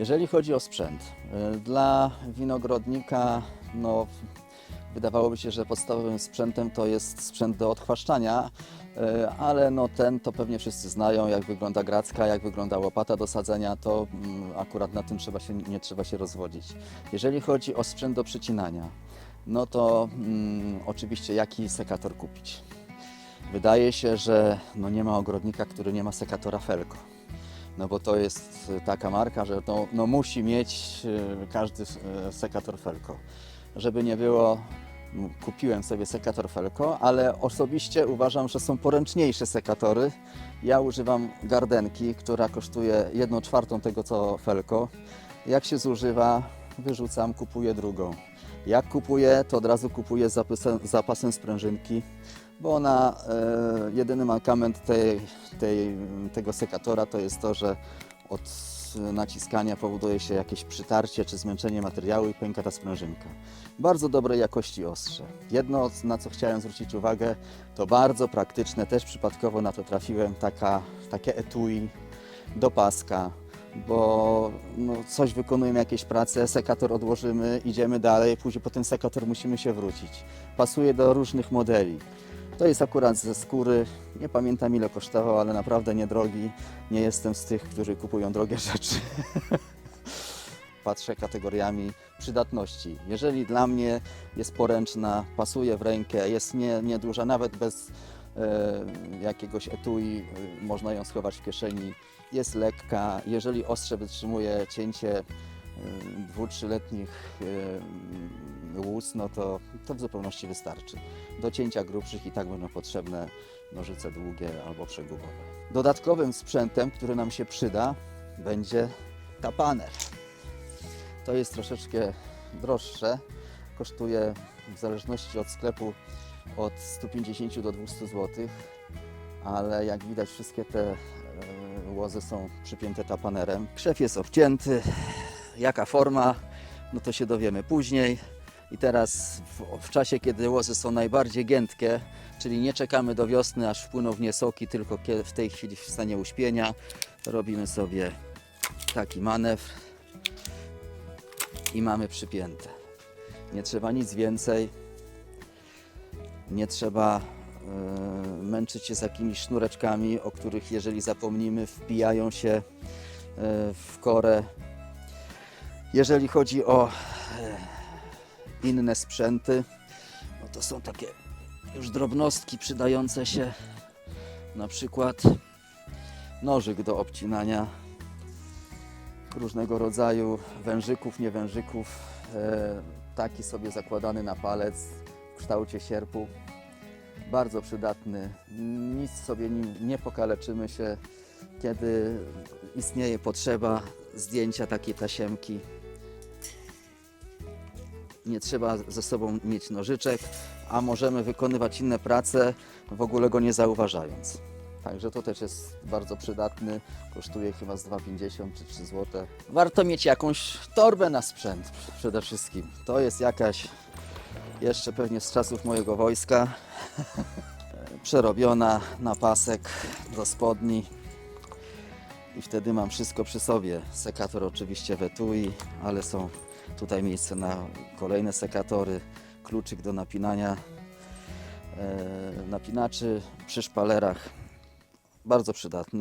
Jeżeli chodzi o sprzęt, y, dla winogrodnika no, wydawałoby się, że podstawowym sprzętem to jest sprzęt do odchwaszczania, y, ale no, ten to pewnie wszyscy znają, jak wygląda gracka, jak wygląda łopata do sadzenia, to mm, akurat na tym trzeba się, nie trzeba się rozwodzić. Jeżeli chodzi o sprzęt do przycinania, no to mm, oczywiście jaki sekator kupić? Wydaje się, że no nie ma ogrodnika, który nie ma sekatora Felko. No bo to jest y, taka marka, że to, no musi mieć y, każdy y, sekator Felko. Żeby nie było, kupiłem sobie sekator Felko, ale osobiście uważam, że są poręczniejsze sekatory. Ja używam gardenki, która kosztuje 1 czwartą tego co Felko. Jak się zużywa, wyrzucam, kupuję drugą. Jak kupuję, to od razu kupuję z zapasem, zapasem sprężynki, bo ona, e, jedyny mankament tej, tej, tego sekatora to jest to, że od naciskania powoduje się jakieś przytarcie czy zmęczenie materiału i pęka ta sprężynka. Bardzo dobrej jakości ostrze. Jedno, na co chciałem zwrócić uwagę, to bardzo praktyczne, też przypadkowo na to trafiłem, taka, takie etui do paska, bo no, coś wykonujemy, jakieś prace, sekator odłożymy, idziemy dalej, później po ten sekator musimy się wrócić. Pasuje do różnych modeli. To jest akurat ze skóry, nie pamiętam ile kosztował, ale naprawdę niedrogi. Nie jestem z tych, którzy kupują drogie rzeczy. Patrzę kategoriami przydatności. Jeżeli dla mnie jest poręczna, pasuje w rękę, jest nie, nieduża, nawet bez e, jakiegoś etui, e, można ją schować w kieszeni, jest lekka. Jeżeli ostrze wytrzymuje cięcie dwu, trzyletnich łus, no to, to w zupełności wystarczy. Do cięcia grubszych i tak będą potrzebne nożyce długie albo przegubowe. Dodatkowym sprzętem, który nam się przyda, będzie tapaner. To jest troszeczkę droższe. Kosztuje w zależności od sklepu od 150 do 200 zł, ale jak widać wszystkie te łozy są przypięte tapanerem. Krzew jest obcięty. Jaka forma? No to się dowiemy później. I teraz w, w czasie, kiedy łozy są najbardziej giętkie, czyli nie czekamy do wiosny, aż wpłyną w nie soki, tylko w tej chwili w stanie uśpienia, robimy sobie taki manewr i mamy przypięte. Nie trzeba nic więcej. Nie trzeba męczyć się z jakimiś sznureczkami, o których jeżeli zapomnimy, wbijają się e, w korę. Jeżeli chodzi o e, inne sprzęty, no to są takie już drobnostki przydające się, na przykład nożyk do obcinania różnego rodzaju wężyków, niewężyków. E, taki sobie zakładany na palec w kształcie sierpu. Bardzo przydatny. Nic sobie nim nie pokaleczymy się, kiedy istnieje potrzeba zdjęcia takiej tasiemki. Nie trzeba ze sobą mieć nożyczek, a możemy wykonywać inne prace w ogóle go nie zauważając. Także to też jest bardzo przydatny, kosztuje chyba z 2,50 czy 3 zł. Warto mieć jakąś torbę na sprzęt przede wszystkim. To jest jakaś jeszcze pewnie z czasów mojego wojska, przerobiona na pasek do spodni i wtedy mam wszystko przy sobie. Sekator oczywiście w etui, ale są tutaj miejsce na kolejne sekatory, kluczyk do napinania e, napinaczy przy szpalerach. Bardzo przydatne.